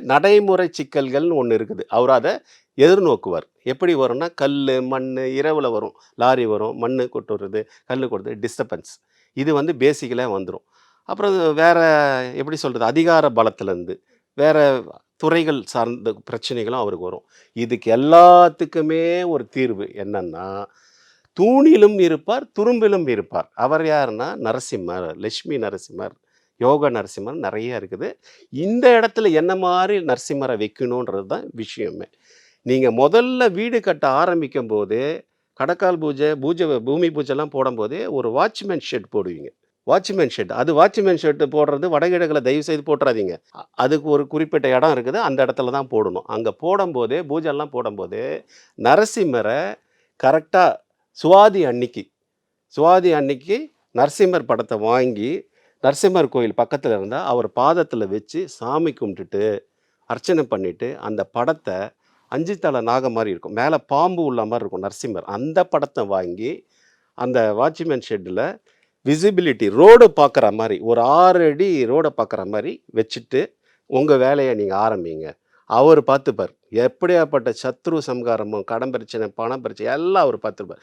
நடைமுறை சிக்கல்கள்னு ஒன்று இருக்குது. அவர் அதை எதிர்நோக்குவார். எப்படி வரும்னா கல் மண் இரவில் வரும். லாரி வரும் மண் கொட்டுறது கல் கொடுத்து டிஸ்டர்பன்ஸ் இது வந்து பேசிக்கலாக வந்துடும் அப்புறம் வேற எப்படி சொல்கிறது அதிகார பலத்திலேருந்து வேற துறைகள் சார்ந்த பிரச்சனைகளும் அவருக்கு வரும். இதுக்கு எல்லாத்துக்குமே ஒரு தீர்வு என்னென்னா தூணிலும் இருப்பார் துரும்பிலும் இருப்பார். அவர் யாருன்னா நரசிம்மர் லட்சுமி நரசிம்மர். யோக நரசிம்மர் நிறைய இருக்குது. இந்த இடத்துல என்ன மாதிரி நரசிம்மரை வைக்கணுன்றது தான் விஷயமே. நீங்கள் முதல்ல வீடு கட்ட ஆரம்பிக்கும் போது கடக்கால் பூஜை பூஜை பூமி பூஜைலாம் போடும்போதே ஒரு வாட்ச்மேன் ஷெட் போடுவீங்க. Watchman shed. அது வாட்ச்மேன் ஷெட் போடுறது வடகிழக்கில் தயவு செய்து போட்டுறாதீங்க. அதுக்கு ஒரு குறிப்பிட்ட இடம் இருக்குது. அந்த இடத்துல தான் போடணும். அங்கே போடும்போதே பூஜைலாம் போடும்போது நரசிம்மரை கரெக்டாக சுவாதி அன்னைக்கு சுவாதி அன்னைக்கு நரசிம்மர் படத்தை வாங்கி நரசிம்மர் கோயில் பக்கத்தில் இருந்தால் அவர் பாதத்தில் வச்சு சாமி கும்பிட்டுட்டு அர்ச்சனை பண்ணிவிட்டு அந்த படத்தை அஞ்சு தலை நாகம் மாதிரி இருக்கும். மேலே பாம்பு உள்ள மாதிரி இருக்கும் நரசிம்மர். அந்த படத்தை வாங்கி அந்த வாட்ச்மேன் ஷெட்டில் விசிபிலிட்டி ரோடு பார்க்குற மாதிரி ஒரு ஆறு அடி ரோடை பார்க்குற மாதிரி வச்சுட்டு உங்கள் வேலையை நீங்கள் ஆரம்பிங்க. அவர் பார்த்துப்பார். எப்படியாப்பட்ட சத்ரு சம்காரமும் கடன் பிரச்சனை பணம் பிரச்சனை எல்லாம் அவர் பார்த்துப்பார்.